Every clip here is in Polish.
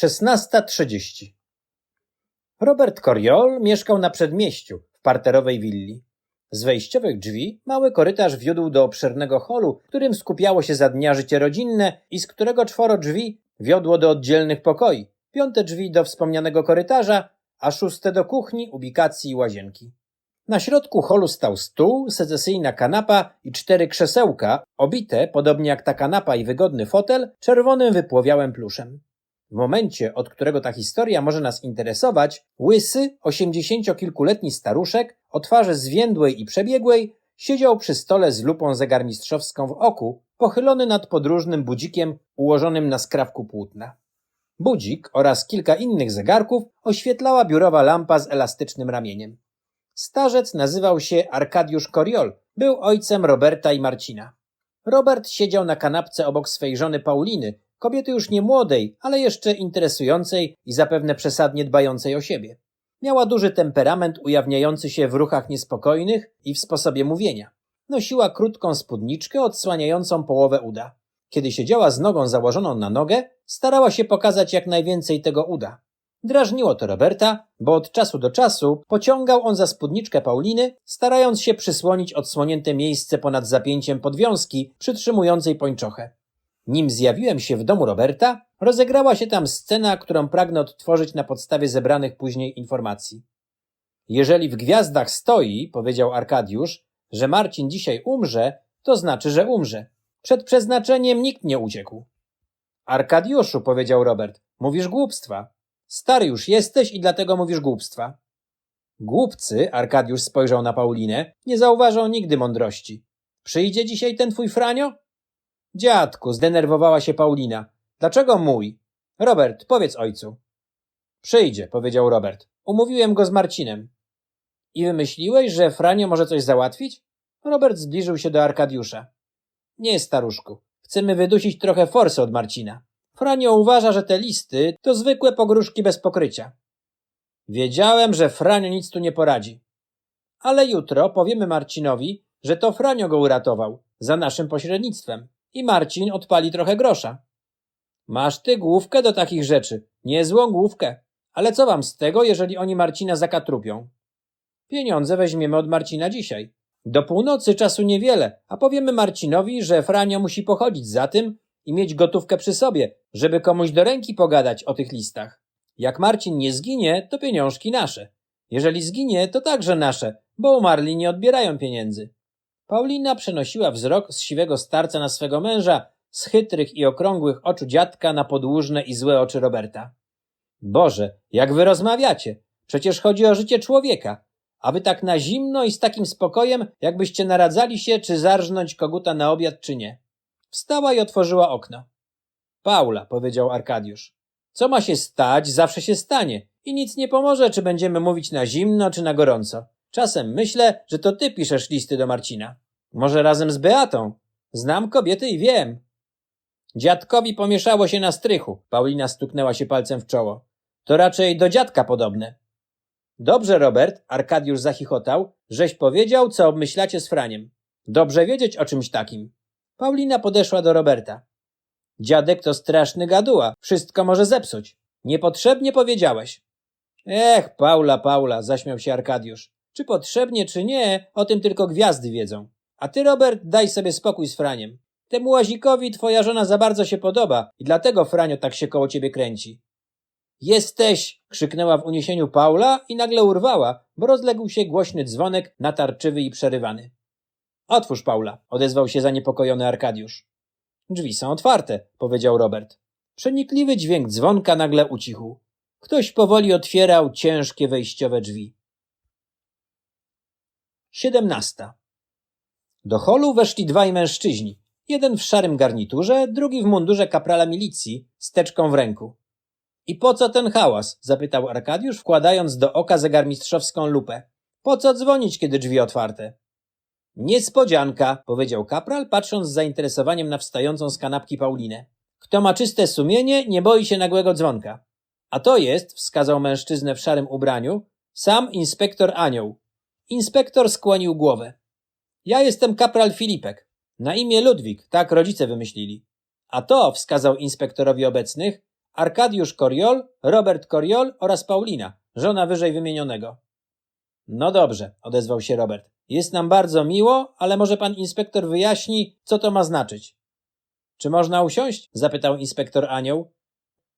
16.30 Robert Coriol mieszkał na przedmieściu, w parterowej willi. Z wejściowych drzwi mały korytarz wiódł do obszernego holu, którym skupiało się za dnia życie rodzinne i z którego czworo drzwi wiodło do oddzielnych pokoi, piąte drzwi do wspomnianego korytarza, a szóste do kuchni, ubikacji i łazienki. Na środku holu stał stół, secesyjna kanapa i cztery krzesełka, obite, podobnie jak ta kanapa i wygodny fotel, czerwonym wypłowiałym pluszem. W momencie, od którego ta historia może nas interesować, łysy, osiemdziesięciokilkuletni staruszek, o twarzy zwiędłej i przebiegłej, siedział przy stole z lupą zegarmistrzowską w oku, pochylony nad podróżnym budzikiem ułożonym na skrawku płótna. Budzik oraz kilka innych zegarków oświetlała biurowa lampa z elastycznym ramieniem. Starzec nazywał się Arkadiusz Koriol, był ojcem Roberta i Marcina. Robert siedział na kanapce obok swej żony Pauliny, kobiety już nie młodej, ale jeszcze interesującej i zapewne przesadnie dbającej o siebie. Miała duży temperament ujawniający się w ruchach niespokojnych i w sposobie mówienia. Nosiła krótką spódniczkę odsłaniającą połowę uda. Kiedy siedziała z nogą założoną na nogę, starała się pokazać jak najwięcej tego uda. Drażniło to Roberta, bo od czasu do czasu pociągał on za spódniczkę Pauliny, starając się przysłonić odsłonięte miejsce ponad zapięciem podwiązki przytrzymującej pończochę. Nim zjawiłem się w domu Roberta, rozegrała się tam scena, którą pragnę odtworzyć na podstawie zebranych później informacji. Jeżeli w gwiazdach stoi, powiedział Arkadiusz, że Marcin dzisiaj umrze, to znaczy, że umrze. Przed przeznaczeniem nikt nie uciekł. Arkadiuszu, powiedział Robert, mówisz głupstwa. Stary już jesteś i dlatego mówisz głupstwa. Głupcy, Arkadiusz spojrzał na Paulinę, nie zauważą nigdy mądrości. Przyjdzie dzisiaj ten twój Franio? Dziadku, zdenerwowała się Paulina. Dlaczego mój? Robert, powiedz ojcu. Przyjdzie, powiedział Robert. Umówiłem go z Marcinem. I wymyśliłeś, że Franio może coś załatwić? Robert zbliżył się do Arkadiusza. Nie, staruszku. Chcemy wydusić trochę forsy od Marcina. Franio uważa, że te listy to zwykłe pogróżki bez pokrycia. Wiedziałem, że Franio nic tu nie poradzi. Ale jutro powiemy Marcinowi, że to Franio go uratował, za naszym pośrednictwem. I Marcin odpali trochę grosza. Masz ty główkę do takich rzeczy, niezłą główkę. Ale co wam z tego, jeżeli oni Marcina zakatrupią? Pieniądze weźmiemy od Marcina dzisiaj. Do północy czasu niewiele, a powiemy Marcinowi, że Franio musi pochodzić za tym i mieć gotówkę przy sobie, żeby komuś do ręki pogadać o tych listach. Jak Marcin nie zginie, to pieniążki nasze. Jeżeli zginie, to także nasze, bo umarli nie odbierają pieniędzy. Paulina przenosiła wzrok z siwego starca na swego męża, z chytrych i okrągłych oczu dziadka na podłużne i złe oczy Roberta. Boże, jak wy rozmawiacie? Przecież chodzi o życie człowieka. A wy tak na zimno i z takim spokojem, jakbyście naradzali się, czy zarżnąć koguta na obiad, czy nie. Wstała i otworzyła okno. Paula, powiedział Arkadiusz. Co ma się stać, zawsze się stanie. I nic nie pomoże, czy będziemy mówić na zimno, czy na gorąco. Czasem myślę, że to ty piszesz listy do Marcina. Może razem z Beatą. Znam kobiety i wiem. Dziadkowi pomieszało się na strychu. Paulina stuknęła się palcem w czoło. To raczej do dziadka podobne. Dobrze, Robert, Arkadiusz zachichotał, żeś powiedział, co obmyślacie z Franiem. Dobrze wiedzieć o czymś takim. Paulina podeszła do Roberta. Dziadek to straszny gaduła, wszystko może zepsuć. Niepotrzebnie powiedziałeś. Ech, Paula, Paula, zaśmiał się Arkadiusz. Czy potrzebnie, czy nie, o tym tylko gwiazdy wiedzą. A ty, Robert, daj sobie spokój z Franiem. Temu łazikowi twoja żona za bardzo się podoba i dlatego Franio tak się koło ciebie kręci. Jesteś! krzyknęła w uniesieniu Paula i nagle urwała, bo rozległ się głośny dzwonek, natarczywy i przerywany. Otwórz, Paula, odezwał się zaniepokojony Arkadiusz. Drzwi są otwarte, powiedział Robert. Przenikliwy dźwięk dzwonka nagle ucichł. Ktoś powoli otwierał ciężkie wejściowe drzwi. Siedemnasta. Do holu weszli dwaj mężczyźni. Jeden w szarym garniturze, drugi w mundurze kaprala milicji, z teczką w ręku. I po co ten hałas? zapytał Arkadiusz, wkładając do oka zegarmistrzowską lupę. Po co dzwonić, kiedy drzwi otwarte? Niespodzianka, powiedział kapral, patrząc z zainteresowaniem na wstającą z kanapki Paulinę. Kto ma czyste sumienie, nie boi się nagłego dzwonka. A to jest, wskazał mężczyznę w szarym ubraniu, sam inspektor Anioł. Inspektor skłonił głowę. Ja jestem kapral Filipek. Na imię Ludwik, tak rodzice wymyślili. A to, wskazał inspektorowi obecnych, Arkadiusz Koriol, Robert Koriol oraz Paulina, żona wyżej wymienionego. No dobrze, odezwał się Robert. Jest nam bardzo miło, ale może pan inspektor wyjaśni, co to ma znaczyć. Czy można usiąść? zapytał inspektor Anioł.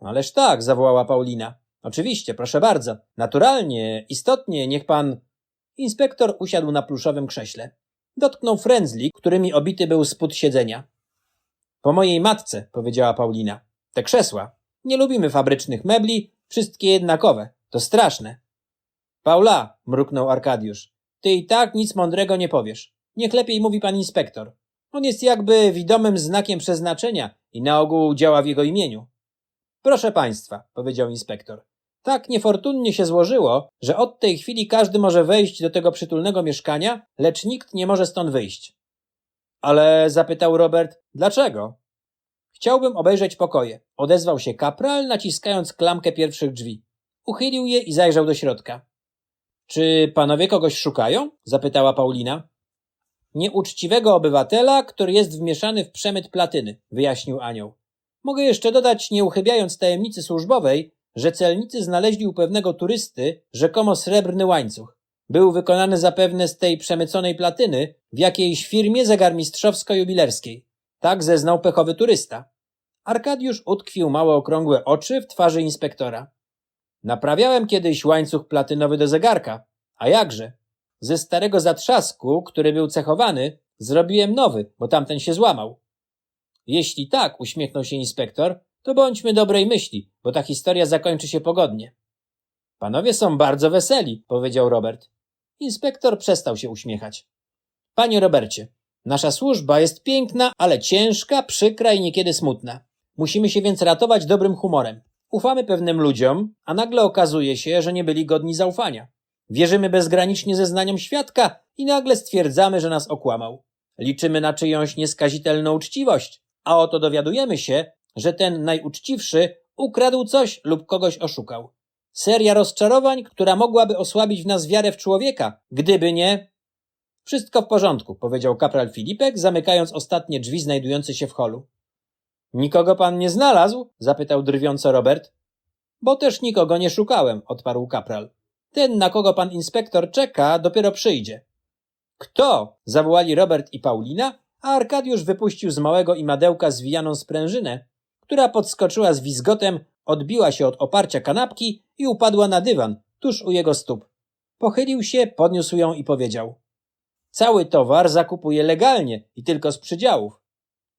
Ależ tak, zawołała Paulina. Oczywiście, proszę bardzo. Naturalnie, istotnie, niech pan. Inspektor usiadł na pluszowym krześle. Dotknął frędzli, którymi obity był spód siedzenia. Po mojej matce, powiedziała Paulina. Te krzesła. Nie lubimy fabrycznych mebli, wszystkie jednakowe. To straszne. Paula, mruknął Arkadiusz. Ty i tak nic mądrego nie powiesz. Niech lepiej mówi pan inspektor. On jest jakby widomym znakiem przeznaczenia i na ogół działa w jego imieniu. Proszę państwa, powiedział inspektor. Tak niefortunnie się złożyło, że od tej chwili każdy może wejść do tego przytulnego mieszkania, lecz nikt nie może stąd wyjść. Ale zapytał Robert, dlaczego? Chciałbym obejrzeć pokoje, odezwał się kapral, naciskając klamkę pierwszych drzwi. Uchylił je i zajrzał do środka. Czy panowie kogoś szukają? zapytała Paulina. Nieuczciwego obywatela, który jest wmieszany w przemyt platyny, wyjaśnił anioł. Mogę jeszcze dodać, nie uchybiając tajemnicy służbowej, że celnicy znaleźli u pewnego turysty rzekomo srebrny łańcuch. Był wykonany zapewne z tej przemyconej platyny w jakiejś firmie zegarmistrzowsko-jubilerskiej. Tak zeznał pechowy turysta. Arkadiusz utkwił małe okrągłe oczy w twarzy inspektora. Naprawiałem kiedyś łańcuch platynowy do zegarka. A jakże? Ze starego zatrzasku, który był cechowany, zrobiłem nowy, bo tamten się złamał. Jeśli tak, uśmiechnął się inspektor, to bądźmy dobrej myśli, bo ta historia zakończy się pogodnie. Panowie są bardzo weseli, powiedział Robert. Inspektor przestał się uśmiechać. Panie Robercie, nasza służba jest piękna, ale ciężka, przykra i niekiedy smutna. Musimy się więc ratować dobrym humorem. Ufamy pewnym ludziom, a nagle okazuje się, że nie byli godni zaufania. Wierzymy bezgranicznie zeznaniom świadka i nagle stwierdzamy, że nas okłamał. Liczymy na czyjąś nieskazitelną uczciwość, a oto dowiadujemy się, że ten najuczciwszy ukradł coś lub kogoś oszukał. Seria rozczarowań, która mogłaby osłabić w nas wiarę w człowieka, gdyby nie. Wszystko w porządku, powiedział kapral Filipek, zamykając ostatnie drzwi znajdujące się w holu. Nikogo pan nie znalazł? zapytał drwiąco Robert. Bo też nikogo nie szukałem, odparł kapral. Ten, na kogo pan inspektor czeka, dopiero przyjdzie. Kto? zawołali Robert i Paulina, a Arkadiusz wypuścił z małego imadełka zwijaną sprężynę, która podskoczyła z wizgotem, odbiła się od oparcia kanapki i upadła na dywan, tuż u jego stóp. Pochylił się, podniósł ją i powiedział. Cały towar zakupuje legalnie i tylko z przydziałów.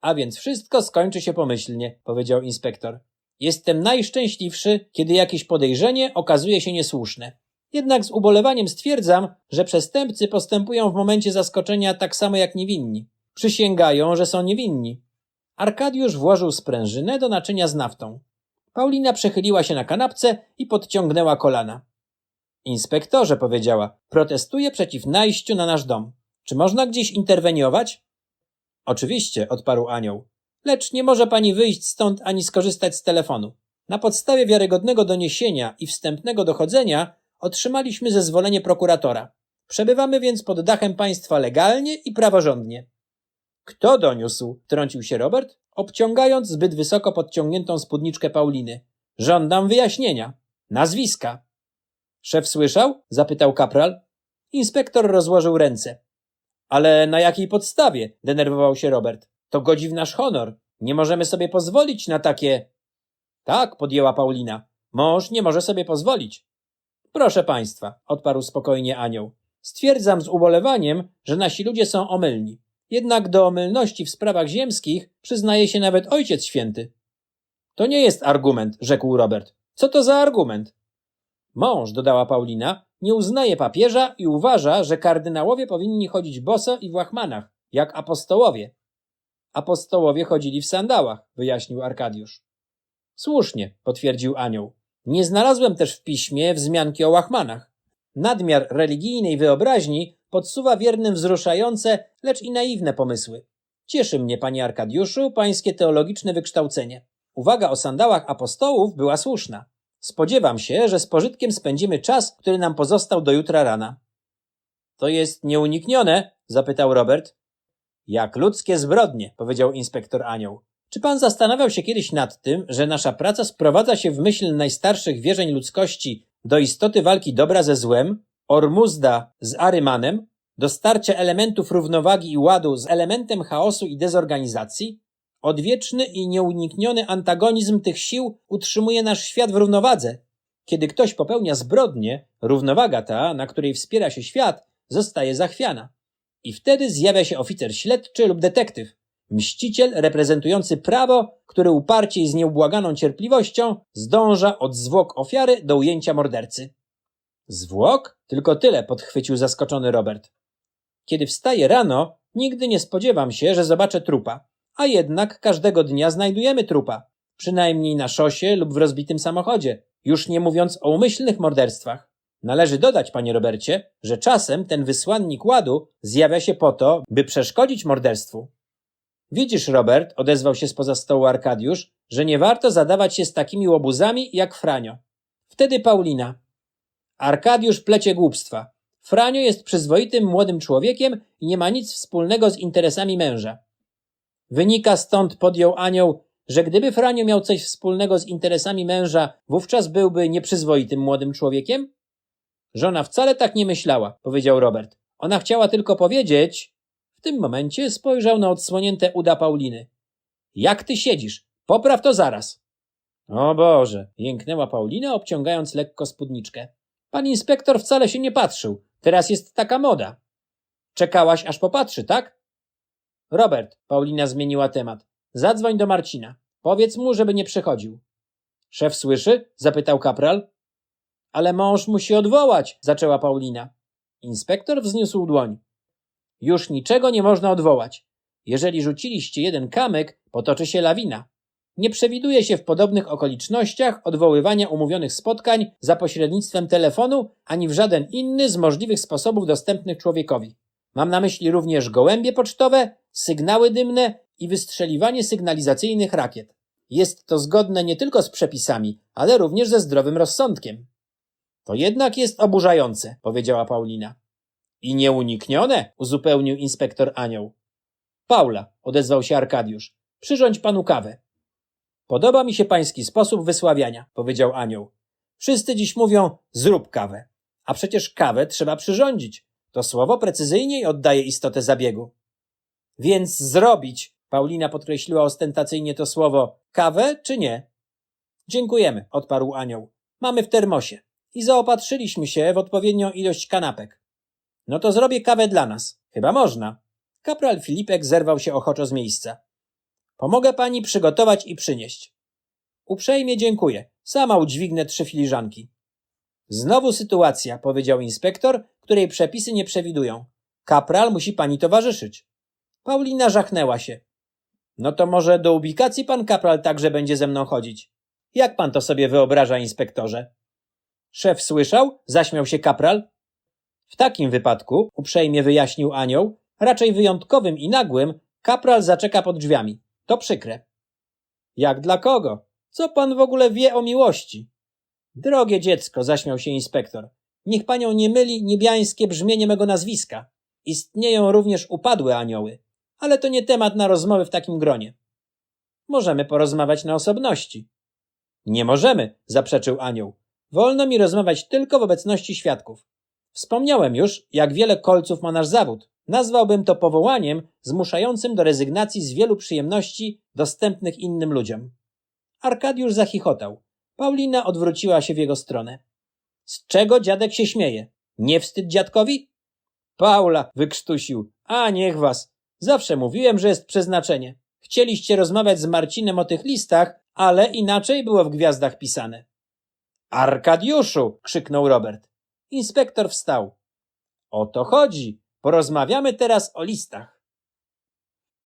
A więc wszystko skończy się pomyślnie, powiedział inspektor. Jestem najszczęśliwszy, kiedy jakieś podejrzenie okazuje się niesłuszne. Jednak z ubolewaniem stwierdzam, że przestępcy postępują w momencie zaskoczenia tak samo jak niewinni. Przysięgają, że są niewinni. Arkadiusz włożył sprężynę do naczynia z naftą. Paulina przechyliła się na kanapce i podciągnęła kolana. Inspektorze, powiedziała, protestuję przeciw najściu na nasz dom. Czy można gdzieś interweniować? Oczywiście, odparł anioł. Lecz nie może pani wyjść stąd ani skorzystać z telefonu. Na podstawie wiarygodnego doniesienia i wstępnego dochodzenia otrzymaliśmy zezwolenie prokuratora. Przebywamy więc pod dachem państwa legalnie i praworządnie. Kto doniósł? trącił się Robert, obciągając zbyt wysoko podciągniętą spódniczkę Pauliny. Żądam wyjaśnienia. Nazwiska. Szef słyszał? zapytał kapral. Inspektor rozłożył ręce. Ale na jakiej podstawie? denerwował się Robert. To godzi w nasz honor. Nie możemy sobie pozwolić na takie. Tak, podjęła Paulina. Mąż nie może sobie pozwolić. Proszę państwa, odparł spokojnie anioł. Stwierdzam z ubolewaniem, że nasi ludzie są omylni. Jednak do omylności w sprawach ziemskich przyznaje się nawet Ojciec Święty. To nie jest argument, rzekł Robert. Co to za argument? Mąż, dodała Paulina, nie uznaje papieża i uważa, że kardynałowie powinni chodzić boso i w łachmanach, jak apostołowie. Apostołowie chodzili w sandałach, wyjaśnił Arkadiusz. Słusznie, potwierdził anioł. Nie znalazłem też w piśmie wzmianki o łachmanach. Nadmiar religijnej wyobraźni podsuwa wiernym wzruszające, lecz i naiwne pomysły. Cieszy mnie, panie Arkadiuszu, pańskie teologiczne wykształcenie. Uwaga o sandałach apostołów była słuszna. Spodziewam się, że z pożytkiem spędzimy czas, który nam pozostał do jutra rana. To jest nieuniknione? zapytał Robert. Jak ludzkie zbrodnie, powiedział inspektor Anioł. Czy pan zastanawiał się kiedyś nad tym, że nasza praca sprowadza się w myśl najstarszych wierzeń ludzkości do istoty walki dobra ze złem, Ormuzda z Arymanem, do starcia elementów równowagi i ładu z elementem chaosu i dezorganizacji? Odwieczny i nieunikniony antagonizm tych sił utrzymuje nasz świat w równowadze. Kiedy ktoś popełnia zbrodnię, równowaga ta, na której wspiera się świat, zostaje zachwiana. I wtedy zjawia się oficer śledczy lub detektyw, mściciel reprezentujący prawo, który uparcie i z nieubłaganą cierpliwością zdąża od zwłok ofiary do ujęcia mordercy. Zwłok? Tylko tyle, podchwycił zaskoczony Robert. Kiedy wstaję rano, nigdy nie spodziewam się, że zobaczę trupa, a jednak każdego dnia znajdujemy trupa, przynajmniej na szosie lub w rozbitym samochodzie, już nie mówiąc o umyślnych morderstwach. Należy dodać, panie Robercie, że czasem ten wysłannik ładu zjawia się po to, by przeszkodzić morderstwu. Widzisz, Robert, odezwał się spoza stołu Arkadiusz, że nie warto zadawać się z takimi łobuzami jak Franio. Wtedy Paulina. Arkadiusz plecie głupstwa. Franio jest przyzwoitym młodym człowiekiem i nie ma nic wspólnego z interesami męża. Wynika stąd, podjął anioł, że gdyby Franio miał coś wspólnego z interesami męża, wówczas byłby nieprzyzwoitym młodym człowiekiem? Żona wcale tak nie myślała, powiedział Robert. Ona chciała tylko powiedzieć. W tym momencie spojrzał na odsłonięte uda Pauliny. Jak ty siedzisz? Popraw to zaraz. O Boże, jęknęła Paulina, obciągając lekko spódniczkę. Pan inspektor wcale się nie patrzył. Teraz jest taka moda. Czekałaś, aż popatrzy, tak? Robert, Paulina zmieniła temat. Zadzwoń do Marcina. Powiedz mu, żeby nie przychodził. Szef słyszy? zapytał kapral. Ale mąż musi odwołać, zaczęła Paulina. Inspektor wzniósł dłoń. Już niczego nie można odwołać. Jeżeli rzuciliście jeden kamyk, potoczy się lawina. Nie przewiduje się w podobnych okolicznościach odwoływania umówionych spotkań za pośrednictwem telefonu ani w żaden inny z możliwych sposobów dostępnych człowiekowi. Mam na myśli również gołębie pocztowe, sygnały dymne i wystrzeliwanie sygnalizacyjnych rakiet. Jest to zgodne nie tylko z przepisami, ale również ze zdrowym rozsądkiem. To jednak jest oburzające, powiedziała Paulina. I nieuniknione, uzupełnił inspektor Anioł. Paula, odezwał się Arkadiusz, przyrządź panu kawę. Podoba mi się pański sposób wysławiania, powiedział Anioł. Wszyscy dziś mówią, zrób kawę. A przecież kawę trzeba przyrządzić. To słowo precyzyjniej oddaje istotę zabiegu. Więc zrobić, Paulina podkreśliła ostentacyjnie to słowo, kawę czy nie? Dziękujemy, odparł Anioł. Mamy w termosie. I zaopatrzyliśmy się w odpowiednią ilość kanapek. No to zrobię kawę dla nas. Chyba można. Kapral Filipek zerwał się ochoczo z miejsca. Pomogę pani przygotować i przynieść. Uprzejmie dziękuję. Sama udźwignę trzy filiżanki. Znowu sytuacja, powiedział inspektor, której przepisy nie przewidują. Kapral musi pani towarzyszyć. Paulina żachnęła się. No to może do ubikacji pan kapral także będzie ze mną chodzić. Jak pan to sobie wyobraża, inspektorze? Szef słyszał? Zaśmiał się kapral. W takim wypadku, uprzejmie wyjaśnił anioł, raczej wyjątkowym i nagłym, kapral zaczeka pod drzwiami. To przykre. Jak dla kogo? Co pan w ogóle wie o miłości? Drogie dziecko, zaśmiał się inspektor. Niech panią nie myli niebiańskie brzmienie mego nazwiska. Istnieją również upadłe anioły, ale to nie temat na rozmowy w takim gronie. Możemy porozmawiać na osobności. Nie możemy, zaprzeczył anioł. Wolno mi rozmawiać tylko w obecności świadków. Wspomniałem już, jak wiele kolców ma nasz zawód. Nazwałbym to powołaniem zmuszającym do rezygnacji z wielu przyjemności dostępnych innym ludziom. Arkadiusz zachichotał. Paulina odwróciła się w jego stronę. Z czego dziadek się śmieje? Nie wstyd dziadkowi? Paula wykrztusił. A niech was. Zawsze mówiłem, że jest przeznaczenie. Chcieliście rozmawiać z Marcinem o tych listach, ale inaczej było w gwiazdach pisane. Arkadiuszu! krzyknął Robert. Inspektor wstał. O to chodzi. Porozmawiamy teraz o listach.